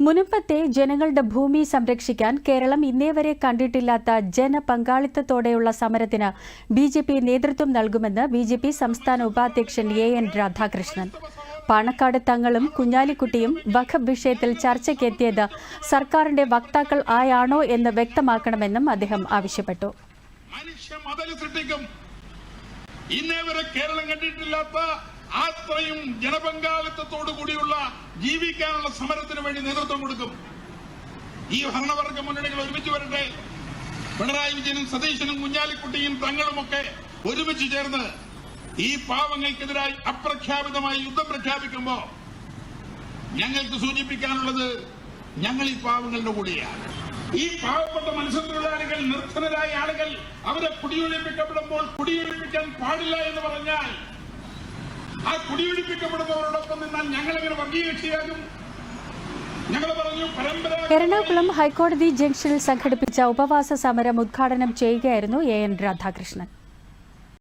മുനമ്പത്തെ ജനങ്ങളുടെ ഭൂമി സംരക്ഷിക്കാൻ കേരളം ഇന്നേവരെ കണ്ടിട്ടില്ലാത്ത ജനപങ്കാളിത്തത്തോടെയുള്ള സമരത്തിന് ബി ജെ പി നേതൃത്വം നൽകുമെന്ന് ബി ജെ പി സംസ്ഥാന ഉപാധ്യക്ഷൻ എ എൻ രാധാകൃഷ്ണൻ. പാണക്കാട് തങ്ങളും കുഞ്ഞാലിക്കുട്ടിയും വഖബ് വിഷയത്തിൽ ചർച്ചയ്ക്കെത്തിയത് സർക്കാരിന്റെ വക്താക്കൾ ആയാണോ എന്ന് വ്യക്തമാക്കണമെന്നും അദ്ദേഹം ആവശ്യപ്പെട്ടു. ഇന്നേവരെ ഇന്നേ വരെ കേരളം കണ്ടിട്ടില്ലാത്ത അത്രയും ജനപങ്കാളിത്തത്തോടു കൂടിയുള്ള ജീവിക്കാനുള്ള സമരത്തിന് വേണ്ടി നേതൃത്വം കൊടുക്കും. ഈ ഭരണവർഗ മുന്നണികൾ ഒരുമിച്ച് വരട്ടെ. പിണറായി വിജയനും സതീശനും കുഞ്ഞാലിക്കുട്ടിയും തങ്ങളുമൊക്കെ ഒരുമിച്ച് ചേർന്ന് ഈ പാവങ്ങൾക്കെതിരായി അപ്രഖ്യാപിതമായി യുദ്ധം പ്രഖ്യാപിക്കുമ്പോ ഞങ്ങൾക്ക് സൂചിപ്പിക്കാനുള്ളത് ഞങ്ങൾ ഈ പാവങ്ങളുടെ കൂടെയാണ്. ഈ പാവപ്പെട്ട മത്സ്യത്തൊഴിലാളികൾ നിർധനരായ ആളുകൾ അവരെ കുടിയൊഴിപ്പിക്കപ്പെടുമ്പോൾ കുടിയൊഴിപ്പിക്കാൻ പാടില്ല എന്ന് പറഞ്ഞാൽ ആ കുടിയൊഴിപ്പിക്കപ്പെടുന്നവരോടൊപ്പം നിന്നാൽ ഞങ്ങൾ എങ്ങനെ വർഗീയ കക്ഷിയാകും പറഞ്ഞു പരമ്പരാഗത എറണാകുളം ഹൈക്കോടതി ജംഗ്ഷനിൽ സംഘടിപ്പിച്ച ഉപവാസ സമരം ഉദ്ഘാടനം ചെയ്യുകയായിരുന്നു എ എൻ രാധാകൃഷ്ണൻ.